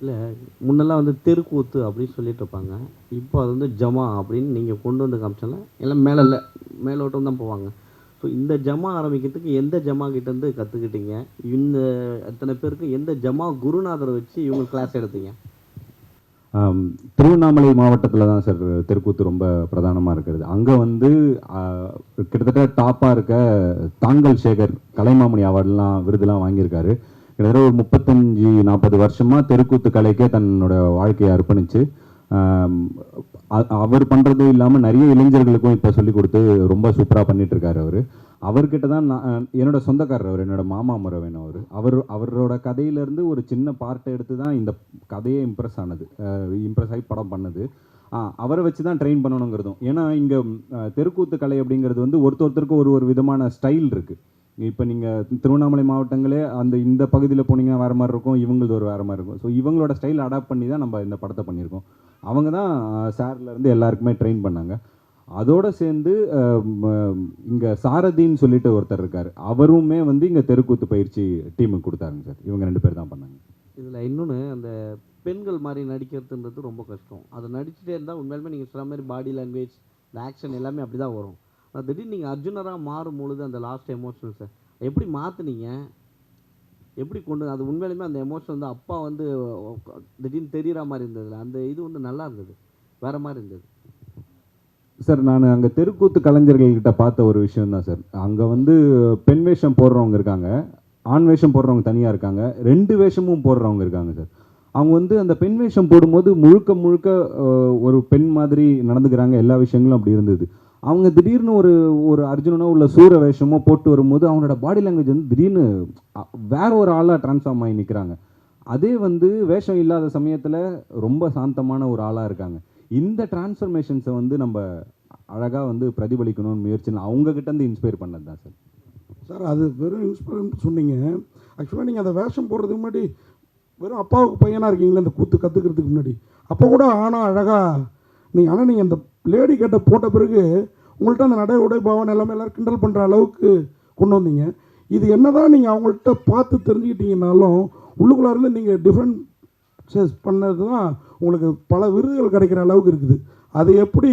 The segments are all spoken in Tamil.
இல்லை முன்னெல்லாம் வந்து தெருக்கூத்து அப்படின்னு சொல்லிட்டு இருப்பாங்க. இப்போ அது வந்து ஜமா அப்படின்னு நீங்கள் கொண்டு வந்து காமிச்சாலும் எல்லாம் மேலே இல்லை மேலோட்டம் தான் போவாங்க. ஸோ இந்த ஜமா ஆரம்பிக்கிறதுக்கு எந்த ஜமா கிட்டேருந்து கற்றுக்கிட்டீங்க இந்த அத்தனை பேருக்கு எந்த ஜமா குருநாதரை வச்சு இவங்க கிளாஸ் எடுத்தீங்க? திருவண்ணாமலை மாவட்டத்தில் தான் சார் தெருக்கூத்து ரொம்ப பிரதானமாக இருக்கிறது. அங்கே வந்து கிட்டத்தட்ட டாப்பாக இருக்க தாங்கல் சேகர் கலைமாமணி அவார்டெலாம் விருதுலாம் வாங்கியிருக்காரு. கிட்டத்தட்ட ஒரு முப்பத்தஞ்சு நாற்பது வருஷமாக தெருக்கூத்து கலைக்கே தன்னோட வாழ்க்கையை அர்ப்பணித்து அவர் பண்ணுறதும் இல்லாமல் நிறைய இளைஞர்களுக்கும் இப்போ சொல்லி கொடுத்து ரொம்ப சூப்பராக பண்ணிட்டு இருக்காரு அவர். அவர்கிட்ட தான் நான் என்னோட சொந்தக்காரர் அவர் என்னோட மாமா முறவேன் அவர். அவர் அவரோட கதையிலேருந்து ஒரு சின்ன பார்ட்டை எடுத்து தான் இந்த கதையே இம்ப்ரெஸ் ஆனது. இம்ப்ரெஸ் ஆகி படம் பண்ணது. அவரை வச்சு தான் ட்ரெயின் பண்ணணுங்கிறதும். ஏன்னா இங்கே தெருக்கூத்து கலை அப்படிங்கிறது வந்து ஒருத்தர் ஒருத்தருக்கு ஒரு ஒரு விதமான ஸ்டைல் இருக்குது இப்போ நீங்கள் திருவண்ணாமலை மாவட்டங்களே அந்த இந்த பகுதியில் போனீங்கன்னா வேறு மாதிரி இருக்கும் இவங்களது ஒரு வேறு மாதிரி இருக்கும். ஸோ இவங்களோட ஸ்டைல் அடாப்ட் பண்ணி தான் நம்ம இந்த படத்தை பண்ணியிருக்கோம். அவங்க தான் சார்லேருந்து எல்லாருக்குமே ட்ரெயின் பண்ணாங்க. அதோடு சேர்ந்து இங்கே சாரதின்னு சொல்லிட்டு ஒருத்தர் இருக்கார். அவருமே வந்து இங்கே தெருக்கூத்து பயிற்சி டீமுக்கு கொடுத்தாருங்க சார். இவங்க ரெண்டு பேர் தான் பண்ணாங்க. இதில் இன்னொன்று அந்த பெண்கள் மாதிரி நடிக்கிறதுன்றது ரொம்ப கஷ்டம். அதை நடிச்சுட்டே இருந்தால் உண்மையிலுமே நீங்கள் சொன்ன மாதிரி பாடி லாங்குவேஜ் இந்த ஆக்ஷன் எல்லாமே அப்படி தான் வரும். ஆனா திடீர்னு நீங்கள் அர்ஜுனராக மாறும் பொழுது அந்த லாஸ்ட் எமோஷனல்ஸை எப்படி மாற்றுனீங்க எப்படி கொண்டு அது உண்மையிலுமே அந்த எமோஷன் வந்து அப்பா வந்து திடீர்னு தெரிகிற மாதிரி இருந்ததுல அந்த இது வந்து நல்லா இருந்தது. வேறு மாதிரி இருந்தது. சார் நான் அங்கே தெருக்கூத்து கலைஞர்கள்கிட்ட பார்த்த ஒரு விஷயம் தான் சார் அங்கே வந்து பெண் வேஷம் போடுறவங்க இருக்காங்க ஆண் வேஷம் போடுறவங்க தனியாக இருக்காங்க ரெண்டு வேஷமும் போடுறவங்க இருக்காங்க சார் அவங்க வந்து அந்த பெண் வேஷம் போடும்போது முழுக்க முழுக்க ஒரு பெண் மாதிரி நடந்துக்கிறாங்க எல்லா விஷயங்களும் அப்படி இருந்தது. அவங்க திடீர்னு ஒரு ஒரு அர்ஜுனனோ உள்ள சூர வேஷமோ போட்டு வரும்போது அவங்களோட பாடி லாங்குவேஜ் வந்து திடீர்னு வேற ஒரு ஆளாக ட்ரான்ஸ்ஃபார்ம் ஆகி நிற்கிறாங்க அதே வந்து வேஷம் இல்லாத சமயத்தில் ரொம்ப சாந்தமான ஒரு ஆளாக இருக்காங்க. இந்த டிரான்ஸ்ஃபர்மேஷன்ஸை வந்து நம்ம அழகாக வந்து பிரதிபலிக்கணும்னு முயற்சி அவங்கக்கிட்ட இருந்து இன்ஸ்பயர் பண்ணது தான் சார் சார் அது வெறும் இன்ஸ்பிரன்ட் சொன்னீங்க. ஆக்சுவலாக நீங்கள் அந்த வேஷம் போடுறதுக்கு முன்னாடி வெறும் அப்பாவுக்கு பையனாக இருக்கீங்களே அந்த கூத்து கற்றுக்கிறதுக்கு முன்னாடி. அப்போ கூட ஆனால் அழகாக நீங்கள் ஆனால் நீங்கள் அந்த லேடி கட்ட போட்ட பிறகு உங்கள்கிட்ட அந்த நடை உடை பாவனை எல்லாமே எல்லோரும் கிண்டல் பண்ணுற அளவுக்கு கொண்டு வந்தீங்க. இது என்னதான் நீங்கள் அவங்கள்ட்ட பார்த்து தெரிஞ்சுக்கிட்டீங்கனாலும் உள்ளுக்குள்ளே இருந்து நீங்கள் டிஃப்ரெண்ட் சேஸ் பண்ணது தான் உங்களுக்கு பல விருதுகள் கிடைக்கிற அளவுக்கு இருக்குது. அது எப்படி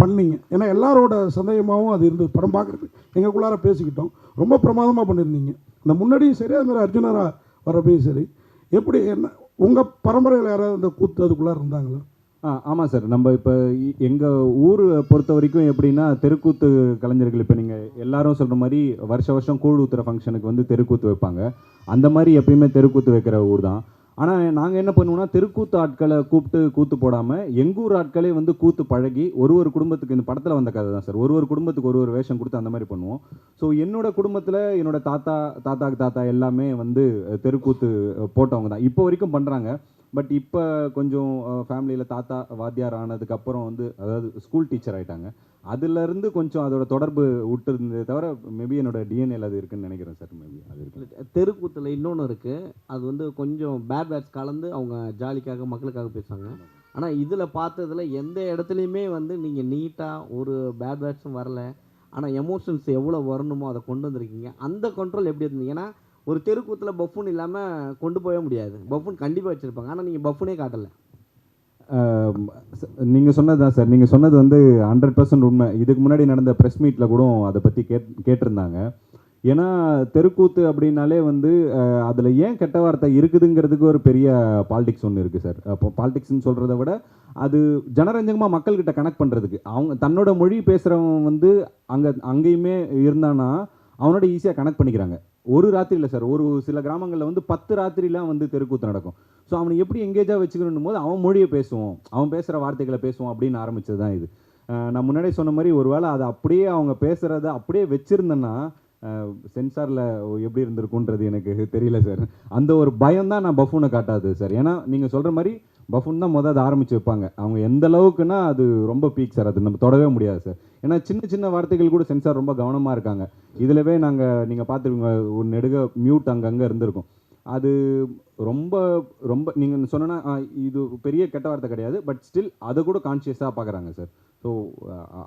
பண்ணீங்க? ஏன்னா எல்லாரோட சந்தேகமாகவும் அது இருந்தது. படம் பார்க்குறதுக்கு எங்களுக்குள்ளார பேசிக்கிட்டோம். ரொம்ப பிரமாதமாக பண்ணியிருந்தீங்க. இந்த முன்னாடியும் சரி அது மாதிரி அர்ஜுனராக வரப்பையும் சரி. எப்படி என்ன உங்கள் பரம்பரையில் யாராவது அந்த கூத்து அதுக்குள்ளார இருந்தாங்களா? ஆ ஆமாம் சார். நம்ம இப்போ எங்கள் ஊர் பொறுத்த வரைக்கும் எப்படின்னா தெருக்கூத்து கலைஞர்கள் இப்போ நீங்கள் எல்லாரும் சொல்கிற மாதிரி வருஷ வருஷம் கூழ் ஊத்துற ஃபங்க்ஷனுக்கு வந்து தெருக்கூத்து வைப்பாங்க. அந்த மாதிரி எப்பயுமே தெருக்கூத்து வைக்கிற ஊர் தான். ஆனால் நாங்கள் என்ன பண்ணுவோம்னா தெருக்கூத்து ஆட்களை கூப்பிட்டு கூத்து போடாமல் எங்கூர் ஆட்களே வந்து கூத்து பழகி ஒரு ஒரு குடும்பத்துக்கு இந்த படத்தில் வந்த கதை தான் சார். ஒரு ஒரு குடும்பத்துக்கு ஒரு ஒரு வேஷம் கொடுத்து அந்த மாதிரி பண்ணுவோம். ஸோ என்னோட குடும்பத்தில் என்னோடய தாத்தா தாத்தாக்கு தாத்தா எல்லாமே வந்து தெருக்கூத்து போட்டவங்க தான். இப்போ வரைக்கும் பண்ணுறாங்க பட் இப்போ கொஞ்சம் ஃபேமிலியில் தாத்தா வாத்தியார் ஆனதுக்கப்புறம் வந்து அதாவது ஸ்கூல் டீச்சர் ஆகிட்டாங்க அதுலேருந்து கொஞ்சம் அதோட தொடர்பு விட்டு இருந்ததே தவிர மேபி என்னோட டிஎன்ஏல அது இருக்குன்னு நினைக்கிறேன் சார் மேபி அது இருக்கு. தெருக்கூத்தில் இன்னொன்று இருக்குது அது வந்து கொஞ்சம் பேட் பேட்ஸ் கலந்து அவங்க ஜாலிக்காக மக்களுக்காக பேசுவாங்க. ஆனால் இதில் பார்த்ததுல எந்த இடத்துலையுமே வந்து நீங்கள் நீட்டாக ஒரு பேட் பேட்ஸும் வரல. ஆனால் எமோஷன்ஸ் எவ்வளோ வரணுமோ அதை கொண்டு வந்திருக்கீங்க. அந்த கண்ட்ரோல் எப்படி இருந்தது? ஏன்னா ஒரு தெருக்கூத்தில் பஃபூன் இல்லாமல் கொண்டு போகவே முடியாது. பஃபூன் கண்டிப்பாக வச்சுருப்பாங்க. ஆனால் நீங்கள் பஃபூனே காட்டலை. நீங்கள் சொன்னது தான் சார் நீங்கள் சொன்னது வந்து ஹண்ட்ரட் பர்சன்ட் உண்மை. இதுக்கு முன்னாடி நடந்த ப்ரெஸ் மீட்டில் கூட அதை பற்றி கேட் கேட்டிருந்தாங்க. ஏன்னா தெருக்கூத்து அப்படின்னாலே வந்து அதில் ஏன் கெட்ட வார்த்தை இருக்குதுங்கிறதுக்கு ஒரு பெரிய பாலிடிக்ஸ் ஒன்று இருக்குது சார் இப்போ பாலிடிக்ஸ்னு சொல்கிறத விட அது ஜனரஞ்சகமாக மக்கள்கிட்ட கனெக்ட் பண்ணுறதுக்கு அவங்க தன்னோட மொழி பேசுகிறவன் வந்து அங்கே அங்கேயுமே இருந்தானா அவனோட ஈஸியாக கனெக்ட் பண்ணிக்கிறாங்க. ஒரு ராத்திரி இல்லை சார். ஒரு சில கிராமங்களில் வந்து பத்து ராத்திரிலாம் வந்து தெருக்கூத்து நடக்கும். ஸோ அவனை எப்படி எங்கேஜாக வச்சுக்கணும் போது அவன் மொழியை பேசுவோம். அவன் பேசுகிற வார்த்தைகளை பேசுவோம் அப்படின்னு ஆரம்பிச்சது தான் இது நான் முன்னாடி சொன்ன மாதிரி ஒரு வேளை அதை அப்படியே அவங்க பேசுகிறத அப்படியே வச்சுருந்தேன்னா சென்சாரில் எப்படி இருந்திருக்குன்றது எனக்கு தெரியல சார். அந்த ஒரு பயம் தான் நான் பஃபூனை காட்டாது சார். ஏன்னா நீங்கள் சொல்கிற மாதிரி பஃபூன் தான் முதல் அதை ஆரம்பித்து வைப்பாங்க. அவங்க எந்த அளவுக்குன்னா அது ரொம்ப பீக் சார் அது நம்ம தொடவே முடியாது சார் ஏன்னா சின்ன சின்ன வார்த்தைகள் கூட சென்சார் ரொம்ப கவனமாக இருக்காங்க. இதிலவே நாங்கள் நீங்கள் பார்த்துருக்கீங்க ஒரு நெடுக மியூட் அங்கங்கே இருந்திருக்கும். அது ரொம்ப ரொம்ப நீங்கள் சொன்னா இது பெரிய கெட்ட வார்த்தை கிடையாது. பட் ஸ்டில் அதை கூட கான்ஷியஸாக பார்க்குறாங்க சார் ஸோ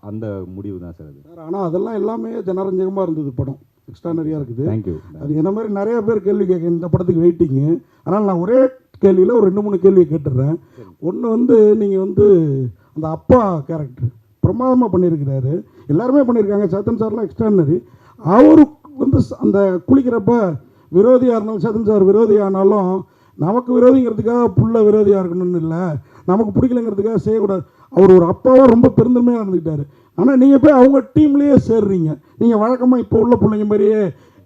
அந்த முடிவு தான் சார் அது. சார் ஆனால் அதெல்லாம் எல்லாமே ஜனரஞ்சகமாக இருந்தது படம். எக்ஸ்ட்ரானரியாக இருக்குது. தேங்க்யூ அது என்ன மாதிரி நிறைய பேர் கேள்வி கேட்க இந்த படத்துக்கு வெயிட்டிங்கு ஆனால் நான் ஒரே கேள்வியில் ஒரு ரெண்டு மூணு கேள்வி கேட்டுடுறேன். ஒன்று வந்து நீங்கள் வந்து அந்த அப்பா கேரக்டர் பிரமாதமாக பண்ணியிருக்கிறாரு. எல்லாருமே பண்ணியிருக்காங்க. சேத்தன் சார்லாம் எக்ஸ்ட்ரானரி அவரு வந்து அந்த குளிக்கிறப்ப விரோதியாக இருந்தாலும் சேத்தன் சார் விரோதி ஆனாலும் நமக்கு விரோதிங்கிறதுக்காக புள்ள விரோதியாக இருக்கணும்னு இல்லை. நமக்கு பிடிக்கலங்கிறதுக்காக செய்யக்கூடாது. அவர் ஒரு அப்பாவாக ரொம்ப பெருந்தன்மையாக நடந்துக்கிட்டாரு. ஆனால் நீங்கள் போய் அவங்க டீம்லேயே சேர்றீங்க. நீங்கள் வழக்கமாக இப்போ உள்ள பிள்ளைங்க மாதிரியே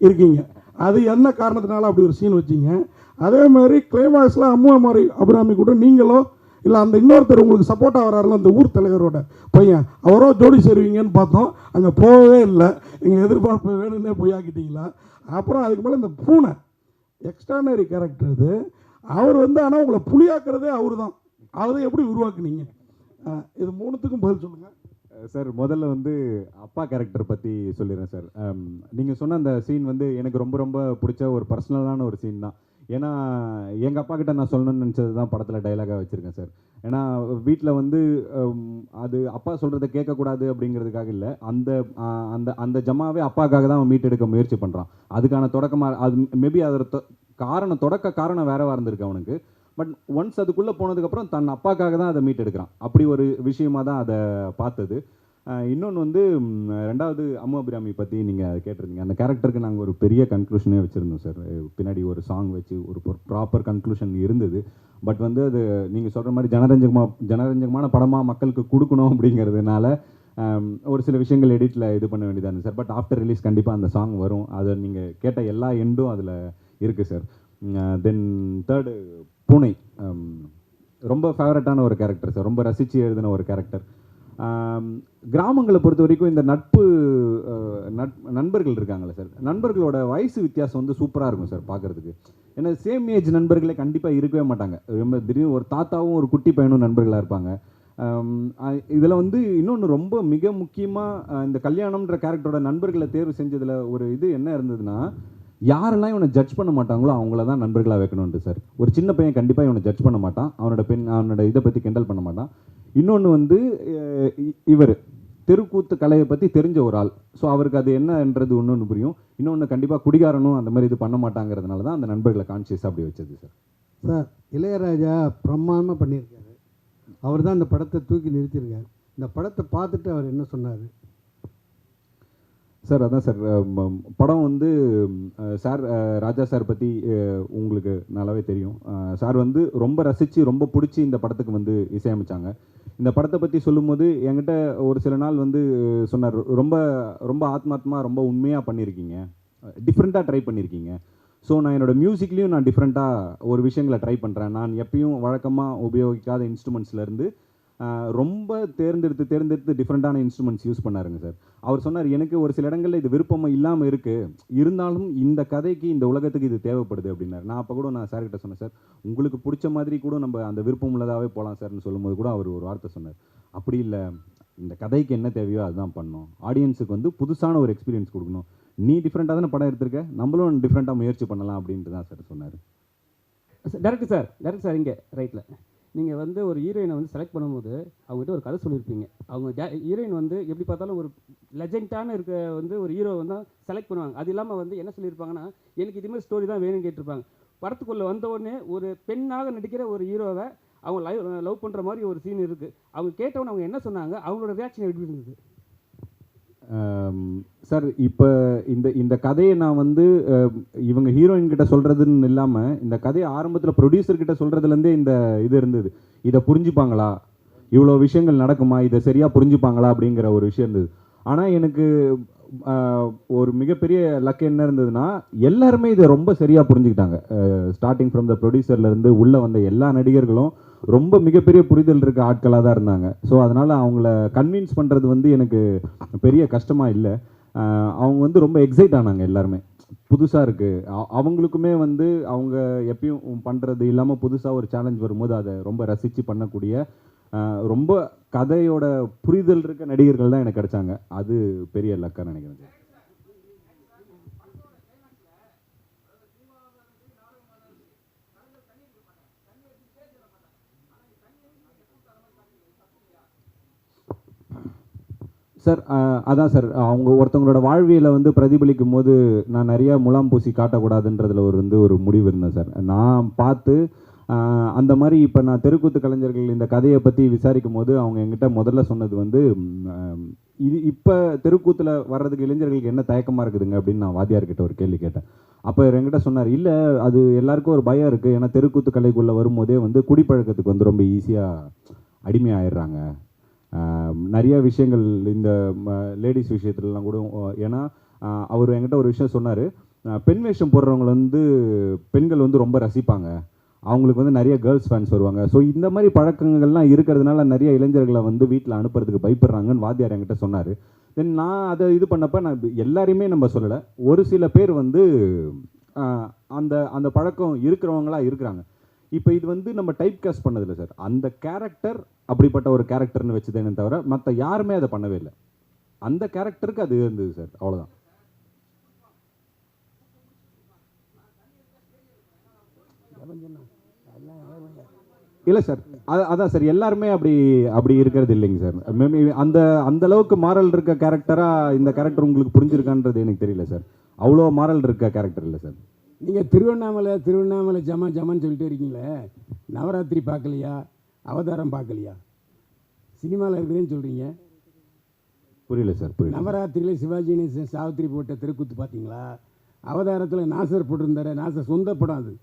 இருக்கீங்க. அது என்ன காரணத்தினால அப்படி ஒரு சீன் வச்சீங்க? அதே மாதிரி கிளைமாக்ஸில் அம்மா மாதிரி அபிராமி கூட நீங்களோ இல்லை அந்த இன்னொருத்தர் உங்களுக்கு சப்போர்ட்டாக வராருல அந்த ஊர் தலைவரோட பையன் அவரோ ஜோடி சேருவீங்கன்னு பார்த்தோம். அங்கே போகவே இல்லை. எங்கள் எதிர்பார்ப்பு வேணும்னே பொய்யாக்கிட்டீங்களா அப்புறம் அதுக்கு மேலே இந்த பூனை எக்ஸ்ட்ரானரி கேரக்டர் இது. அவர் வந்து ஆனால் உங்களை புளியாக்குறதே அவர் தான் அதை எப்படி உருவாக்குனீங்க? இது மூணுத்துக்கும் பதில் சொல்லுங்கள் சார் முதல்ல வந்து அப்பா கேரக்டர் பற்றி சொல்லிடுறேன் சார். நீங்கள் சொன்ன அந்த சீன் வந்து எனக்கு ரொம்ப ரொம்ப பிடிச்ச ஒரு பர்சனலான ஒரு சீன் தான். ஏன்னா எங்கள் அப்பா கிட்ட நான் சொல்லணும்னு நினச்சது தான் படத்தில் டைலாகாக வச்சுருக்கேன் சார் ஏன்னா வீட்டில் வந்து அது அப்பா சொல்கிறத கேட்கக்கூடாது அப்படிங்கிறதுக்காக இல்லை. அந்த அந்த அந்த ஜமாவே அப்பாக்காக தான் அவன் மீட்டெடுக்க முயற்சி பண்ணுறான் அதுக்கான தொடக்கமாக அது மேபி அதோட காரணம் தொடக்க காரணம் வேறவா இருந்திருக்கு அவனுக்கு. பட் ஒன்ஸ் அதுக்குள்ளே போனதுக்கப்புறம் தன் அப்பாக்காக தான் அதை மீட்டெடுக்கிறான். அப்படி ஒரு விஷயமாக தான் அதை பார்த்தது. இன்னொன்று வந்து ரெண்டாவது அம்மு அபிராமி பற்றி நீங்கள் கேட்டிருந்தீங்க. அந்த கேரக்டருக்கு நாங்கள் ஒரு பெரிய கன்க்ளூஷனே வச்சுருந்தோம் சார் பின்னாடி ஒரு சாங் வச்சு ஒரு ப்ராப்பர் கன்க்ளூஷன் இருந்தது. பட் வந்து அது நீங்கள் சொல்கிற மாதிரி ஜனரஞ்சகமாக ஜனரஞ்சகமான படமாக மக்களுக்கு கொடுக்கணும் அப்படிங்கிறதுனால ஒரு சில விஷயங்கள் எடிட்டில் இது பண்ண வேண்டியதாக இருந்துச்சு சார் பட் ஆஃப்டர் ரிலீஸ் கண்டிப்பாக அந்த சாங் வரும். அதை நீங்கள் கேட்ட எல்லா எண்டும் அதில் இருக்குது சார் தென் தேர்டு பூனை. ரொம்ப ஃபேவரட்டான ஒரு கேரக்டர் சார் ரொம்ப ரசித்து எழுதின ஒரு கேரக்டர் கிராமங்களை பொறுத்த வரைக்கும் இந்த நட்பு நட் நண்பர்கள் இருக்காங்கல்ல சார். நண்பர்களோட வயசு வித்தியாசம் வந்து சூப்பராக இருக்கும் சார் பார்க்குறதுக்கு ஏன்னா சேம் ஏஜ் நண்பர்களே கண்டிப்பாக இருக்கவே மாட்டாங்க. ரொம்ப திடீர்னு ஒரு தாத்தாவும் ஒரு குட்டி பையனும் நண்பர்களாக இருப்பாங்க. இதில் வந்து இன்னொன்று ரொம்ப மிக முக்கியமாக இந்த கல்யாணம்ன்ற கேரக்டரோட நண்பர்களை தேர்வு செஞ்சதில் ஒரு இது என்ன இருந்ததுன்னா யாரெல்லாம் இவனை ஜட்ஜ் பண்ண மாட்டாங்களோ அவங்கள தான் நண்பர்களாக வைக்கணும்ட்டு சார் ஒரு சின்ன பையன் கண்டிப்பாக இவனை ஜட்ஜ் பண்ண மாட்டான். அவனோட பெண் அவனோட இதை பற்றி கிண்டல் பண்ண மாட்டான். இன்னொன்று வந்து இவர். தெருக்கூத்து கலையை பற்றி தெரிஞ்ச ஒரு ஆள். ஸோ அவருக்கு அது என்னன்றது ஒன்று புரியும். இன்னொன்று கண்டிப்பாக குடிகாரனும் அந்த மாதிரி இது பண்ண மாட்டாங்கிறதுனால தான் அந்த நண்பர்களை கான்சியஸ் அப்படி வச்சது சார் சார் இளையராஜா பிரமாதமாக பண்ணியிருக்காரு. அவர் தான் இந்த படத்தை தூக்கி நிறுத்தியிருக்காரு. இந்த படத்தை பார்த்துட்டு அவர் என்ன சொன்னார்? சார் அதான் சார் படம் வந்து சார் ராஜா சார் பற்றி உங்களுக்கு நல்லாவே தெரியும். சார் வந்து ரொம்ப ரசித்து ரொம்ப பிடிச்சி இந்த படத்துக்கு வந்து இசையமைச்சாங்க. இந்த படத்தை பற்றி சொல்லும்போது என்கிட்ட ஒரு சில நாள் வந்து சொன்னார் ரொம்ப ரொம்ப ஆத்மாத்மா ரொம்ப உண்மையாக பண்ணியிருக்கீங்க டிஃப்ரெண்ட்டாக ட்ரை பண்ணியிருக்கீங்க ஸோ நான் என்னோடய மியூசிக்லேயும் நான் டிஃப்ரெண்ட்டாக ஒரு விஷயங்களை ட்ரை பண்ணுறேன் நான் எப்பயும் வழக்கமாக உபயோகிக்காத இன்ஸ்ட்ருமெண்ட்ஸ்லேருந்து ரொம்ப தேர்ந்தெடுத்து தேர்ந்தெடுத்து டிஃப்ரெண்ட்டான இன்ஸ்ட்ருமெண்ட்ஸ் யூஸ் பண்ணாருங்க சார். அவர் சொன்னார் எனக்கு ஒரு சில இடங்களில் இது விருப்பமாக இல்லாமல் இருக்குது இருந்தாலும் இந்த கதைக்கு இந்த உலகத்துக்கு இது தேவைப்படுது அப்படின்னாரு. நான் அப்போ கூட நான் சார்கிட்ட சொன்னேன் சார் உங்களுக்கு பிடிச்ச மாதிரி கூட நம்ம அந்த விருப்பம் உள்ளதாகவே போகலாம் சார்னு சொல்லும்போது கூட அவர் ஒரு வார்த்தை சொன்னார். அப்படி இல்லை. இந்த கதைக்கு என்ன தேவையோ அதுதான் பண்ணணும். ஆடியன்ஸுக்கு வந்து புதுசான ஒரு எக்ஸ்பீரியன்ஸ் கொடுக்கணும். நீ டிஃப்ரெண்ட்டாக தானே படம் எடுத்திருக்க? நம்மளும் டிஃப்ரெண்ட்டாக முயற்சி பண்ணலாம் அப்படின்ட்டு தான் சார் சொன்னார். டேரக்டர் சார் டேரக்டர் சார் இங்கே ரைட்டில் நீங்கள் வந்து ஒரு ஹீரோயினை வந்து செலக்ட் பண்ணும்போது அவங்ககிட்ட ஒரு கதை சொல்லியிருப்பீங்க. அவங்க ஹீரோயின் வந்து எப்படி பார்த்தாலும் ஒரு லெஜெண்டான இருக்க வந்து ஒரு ஹீரோ வந்து செலக்ட் பண்ணுவாங்க. அது இல்லாமல் வந்து என்ன சொல்லியிருப்பாங்கன்னா எனக்கு இதுமாதிரி ஸ்டோரி தான் வேணும்னு கேட்டிருப்பாங்க. படத்துக்குள்ளே வந்த உடனே ஒரு பெண்ணாக நடிக்கிற ஒரு ஹீரோவை அவங்க லவ் லவ் பண்ணுற மாதிரி ஒரு சீன் இருக்குது அவங்க கேட்டவொன்னே அவங்க என்ன சொன்னாங்க? அவங்களோட ரியாக்ஷன் எப்படி இருந்தது? சார் இப்போ இந்த இந்த கதையை நான் வந்து இவங்க ஹீரோயின் கிட்ட சொல்கிறதுன்னு இல்லாமல் இந்த கதையை ஆரம்பத்தில் ப்ரொடியூசர் கிட்ட சொல்கிறதுலேருந்தே இந்த இது இருந்தது. இதை புரிஞ்சுப்பாங்களா? இவ்வளோ விஷயங்கள் நடக்குமா? இதை சரியாக புரிஞ்சுப்பாங்களா? அப்படிங்கிற ஒரு விஷயம் இருந்தது. ஆனால் எனக்கு ஒரு மிகப்பெரிய லக் என்ன இருந்ததுன்னா எல்லாருமே இதை ரொம்ப சரியாக புரிஞ்சுக்கிட்டாங்க. ஸ்டார்டிங் ஃப்ரம் த ப்ரொடியூசர்லேருந்து உள்ளே வந்த எல்லா நடிகர்களும் ரொம்ப மிகப்பெரிய புரிதல் இருக்க ஆட்களாக தான் இருந்தாங்க. ஸோ அதனால் அவங்கள கன்வின்ஸ் பண்ணுறது வந்து எனக்கு பெரிய கஷ்டமாக இல்லை. அவங்க வந்து ரொம்ப எக்ஸைட் ஆனாங்க எல்லாருமே. புதுசாக இருக்குது அவங்களுக்குமே வந்து அவங்க எப்பயும் பண்ணுறது இல்லாமல் புதுசாக ஒரு சேலஞ்ச் வரும்போது அதை ரொம்ப ரசித்து பண்ணக்கூடிய ரொம்ப கதையோட புரிதல் இருக்க நடிகர்கள் தான் எனக்கு கிடைச்சாங்க. அது பெரிய லக்காக நினைக்கிறேன். சார் அதான் சார் அவங்க ஒருத்தவங்களோட வாழ்வியலை வந்து பிரதிபலிக்கும் போது நான் நிறையா முலாம் பூசி காட்டக்கூடாதுன்றதில் ஒரு வந்து ஒரு முடிவு இருந்தேன் சார். நான் பார்த்து அந்த மாதிரி இப்போ நான் தெருக்கூத்து கலைஞர்கள் இந்த கதையை பற்றி விசாரிக்கும் போது அவங்க என்கிட்ட முதல்ல சொன்னது வந்து இது இப்போ தெருக்கூத்தில் வர்றதுக்கு இளைஞர்களுக்கு என்ன தயக்கமாக இருக்குதுங்க அப்படின்னு நான் வாத்தியார்கிட்ட ஒரு கேள்வி கேட்டேன். அப்போ என்கிட்ட சொன்னார் இல்லை அது எல்லாருக்கும் ஒரு பயம் இருக்குது ஏன்னா தெருக்கூத்து கலைக்குள்ளே வரும்போதே வந்து குடிப்பழக்கத்துக்கு வந்து ரொம்ப ஈஸியாக அடிமையாயிடுறாங்க. ஆம், நிறைய விஷயங்கள் இந்த லேடிஸ் விஷயத்துலலாம் கூட ஏன்னா அவர் என்கிட்ட ஒரு விஷயம் சொன்னார். பெண் வேஷம் போடுறவங்க வந்து பெண்கள் வந்து ரொம்ப ரசிப்பாங்க. அவங்களுக்கு வந்து நிறைய கேர்ள்ஸ் ஃபேன்ஸ் வருவாங்க. ஸோ இந்த மாதிரி பழக்கங்கள்லாம் இருக்கிறதுனால நிறைய இளைஞர்களை வந்து வீட்டில் அனுப்புறதுக்கு பயப்படுறாங்கன்னு வாத்தியார் என்கிட்ட சொன்னார். தென் நான் அதை இது பண்ணப்ப நான் எல்லாரையுமே நம்ம சொல்லலை. ஒரு சில பேர் வந்து அந்த அந்த பழக்கம் இருக்கிறவங்களா இருக்கிறாங்க. இப்போ இது வந்து நம்ம டைப் காஸ்ட் பண்ணதில்லை சார் அந்த கேரக்டர் அப்படிப்பட்ட ஒரு கேரக்டர்னு வச்சுதேனே தவிர மற்ற யாருமே அதை பண்ணவே இல்லை. அந்த கேரக்டருக்கு அது இருந்தது சார் அவ்வளோதான் இல்லை சார் அது அதான் சார் எல்லாருமே அப்படி அப்படி இருக்கிறது இல்லைங்க சார் மேபி அந்த அந்த அளவுக்கு மாரல் இருக்க கேரக்டராக இந்த கேரக்டர் உங்களுக்கு புரிஞ்சிருக்கான்றது எனக்கு தெரியல சார் அவ்வளோ மாரல் இருக்க கேரக்டர் இல்லை சார் நீங்கள் திருவண்ணாமலை திருவண்ணாமலை ஜமா ஜமான்னு சொல்லிட்டு இருக்கீங்களே நவராத்திரி பார்க்கலையா? அவதாரம் பார்க்கலையா? சினிமாவில் இருக்குதுன்னு சொல்கிறீங்க புரியல சார் புரியல. நவராத்திரியில் சிவாஜி கணேசன் சாவித்திரி போட்ட தெருக்கூத்து பார்த்தீங்களா? அவதாரத்தில் நாசர் போட்டிருந்தாரு. நாசர் சொந்த படம் அது.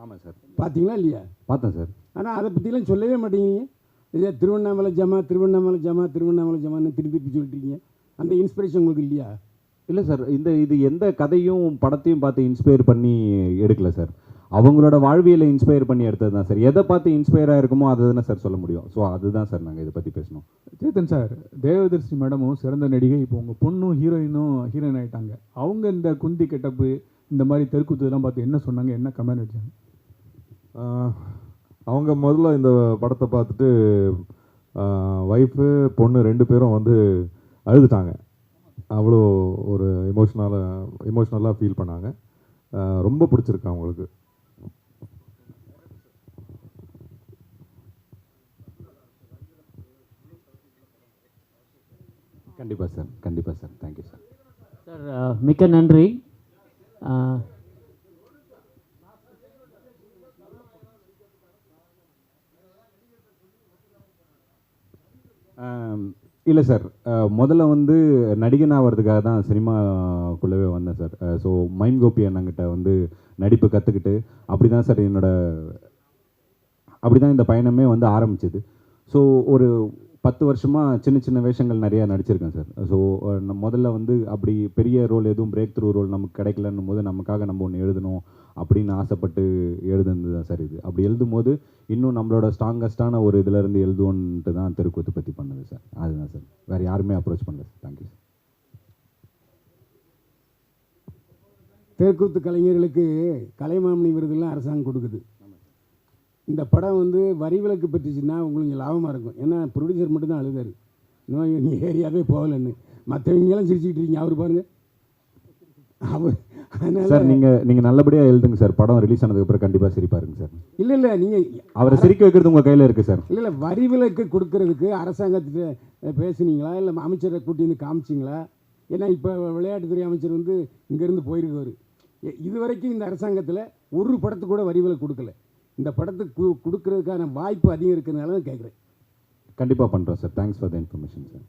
ஆமாம் சார். பார்த்தீங்களா இல்லையா? பார்த்தேன் சார். ஆனால் அதை பற்றிலாம் சொல்லவே மாட்டேங்கிறீங்க. இதே திருவண்ணாமலை ஜமா திருவண்ணாமலை ஜமா திருவண்ணாமலை ஜமான்னு திருப்பி திருப்பி சொல்லிட்டு இருக்கீங்க. அந்த இன்ஸ்பிரேஷன் உங்களுக்கு இல்லையா? இல்லை சார் இந்த இது எந்த கதையும் படத்தையும் பார்த்து இன்ஸ்பயர் பண்ணி எடுக்கல சார். அவங்களோட வாழ்வியலை இன்ஸ்பயர் பண்ணி எடுத்தது தான் சார். எதை பார்த்து இன்ஸ்பயராக இருக்குமோ அதை தானே சார் சொல்ல முடியும். ஸோ அதுதான் சார் நாங்கள் இதை பற்றி பேசணும். சேத்தன் சார் தேவதர்ஷி மேடமும் சிறந்த நடிகை. இப்போ உங்கள் பொண்ணும் ஹீரோயினும் ஹீரோயின் ஆயிட்டாங்க. அவங்க இந்த குந்தி கெட்டப்பு இந்த மாதிரி தெருக்கூத்து இதெல்லாம் பார்த்து என்ன சொன்னாங்க? என்ன கமெண்ட் அடிச்சாங்க? ஆஹ் அவங்க முதல்ல இந்த படத்தை பார்த்துட்டு ஒய்ஃபு பொண்ணு ரெண்டு பேரும் வந்து அழுதுட்டாங்க. அவ்வளோ ஒரு எமோஷ்னலாக எமோஷ்னலாக ஃபீல் பண்ணாங்க. ரொம்ப பிடிச்சிருக்கு அவங்களுக்கு. கண்டிப்பாக சார் கண்டிப்பாக சார். தேங்க்யூ சார் சார் மிக்க நன்றி. அஹ், இல்லை சார் முதல்ல வந்து நடிகன் ஆகிறதுக்காக தான் சினிமாக்குள்ளவே வந்தேன் சார் ஸோ மைம் கோபி அண்ணங்கிட்ட வந்து நடிப்பு கற்றுக்கிட்டு அப்படி தான் சார் என்னோட அப்படி தான் இந்த பயணமே வந்து ஆரம்பிச்சது. ஸோ ஒரு பத்து வருஷமாக சின்ன சின்ன வேஷங்கள் நிறையா நடிச்சிருக்கேன் சார். ஸோ முதல்ல வந்து அப்படி பெரிய ரோல் எதுவும் பிரேக் த்ரூ ரோல் நமக்கு கிடைக்கலன்னும் போது நமக்காக நம்ம ஒன்று எழுதணும் அப்படின்னு ஆசைப்பட்டு எழுதுனது தான் சார் இது. அப்படி எழுதும் போது இன்னும் நம்மளோட ஸ்ட்ராங்கஸ்டான ஒரு இதுலேருந்து எழுதுவோன்ட்டு தான் தெருக்கூத்து பற்றி பண்ணது சார். அதுதான் சார். வேறு யாருமே அப்ரோச் பண்ணல சார். Thank you sir. தெருக்கூத்து கலைஞர்களுக்கு கலைமாமணி விருதுலாம் அரசாங்கம் கொடுக்குது. இந்த படம் வந்து வரி விலக்கு பெற்றுச்சுன்னா உங்களுக்கு லாபமாக இருக்கும். ஏன்னா ப்ரொடியூசர் மட்டும்தான் அழுதாரு. இன்னும் இவங்க ஏரியாவே போகலன்னு. மற்றவங்கெல்லாம் சிரிச்சுக்கிட்டு இருக்கீங்க. அவர் பாருங்க. அவர் அதனால சார் நீங்கள் நீங்கள் நல்லபடியாக எழுதுங்க சார். படம் ரிலீஸ் ஆனதுக்கப்புறம் கண்டிப்பாக சிரிப்பாருங்க சார். இல்லை இல்லை. நீங்கள் அவரை சிரிக்க வைக்கிறது உங்கள் கையில் இருக்குது சார். இல்லை இல்லை. வரி விலக்கு கொடுக்கறதுக்கு அரசாங்கத்திட்ட பேசுனீங்களா? இல்லை அமைச்சரை கூட்டி வந்து காமிச்சிங்களா? ஏன்னா இப்போ விளையாட்டுத்துறை அமைச்சர் வந்து இங்கேருந்து போயிருக்காரு. எ- இது வரைக்கும் இந்த அரசாங்கத்தில் ஒரு படத்துக்கு கூட வரி விலக்கு கொடுக்கல. இந்த படத்துக்கு கு- கொடுக்கறதுக்கான வாய்ப்பு அதிகம் இருக்கிறதுனால தான் கேட்குறேன் கண்டிப்பாக பண்ணுறோம் sir thanks for the information sir.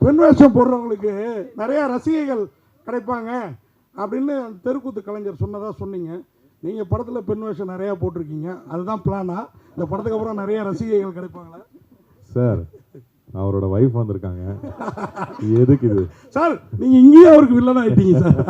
பெண் வேஷம் போடுறவங்களுக்கு நிறைய ரசிகைகள் கிடைப்பாங்க அப்படின்னு தெருக்கூத்து கலைஞர் சொன்னதா சொன்னீங்க. நீங்கள் படத்தில் பெண் வேஷம் நிறையா போட்டிருக்கீங்க. அதுதான் பிளானா இந்த படத்துக்கு அப்புறம் நிறைய ரசிகைகள் கிடைப்பாங்களா? சார் அவரோட ஒய்ஃப் வந்திருக்காங்க. எதுக்கு இது? சார் நீங்கள் இங்கேயே அவருக்கு வில்லன் ஆயிட்டீங்க சார்.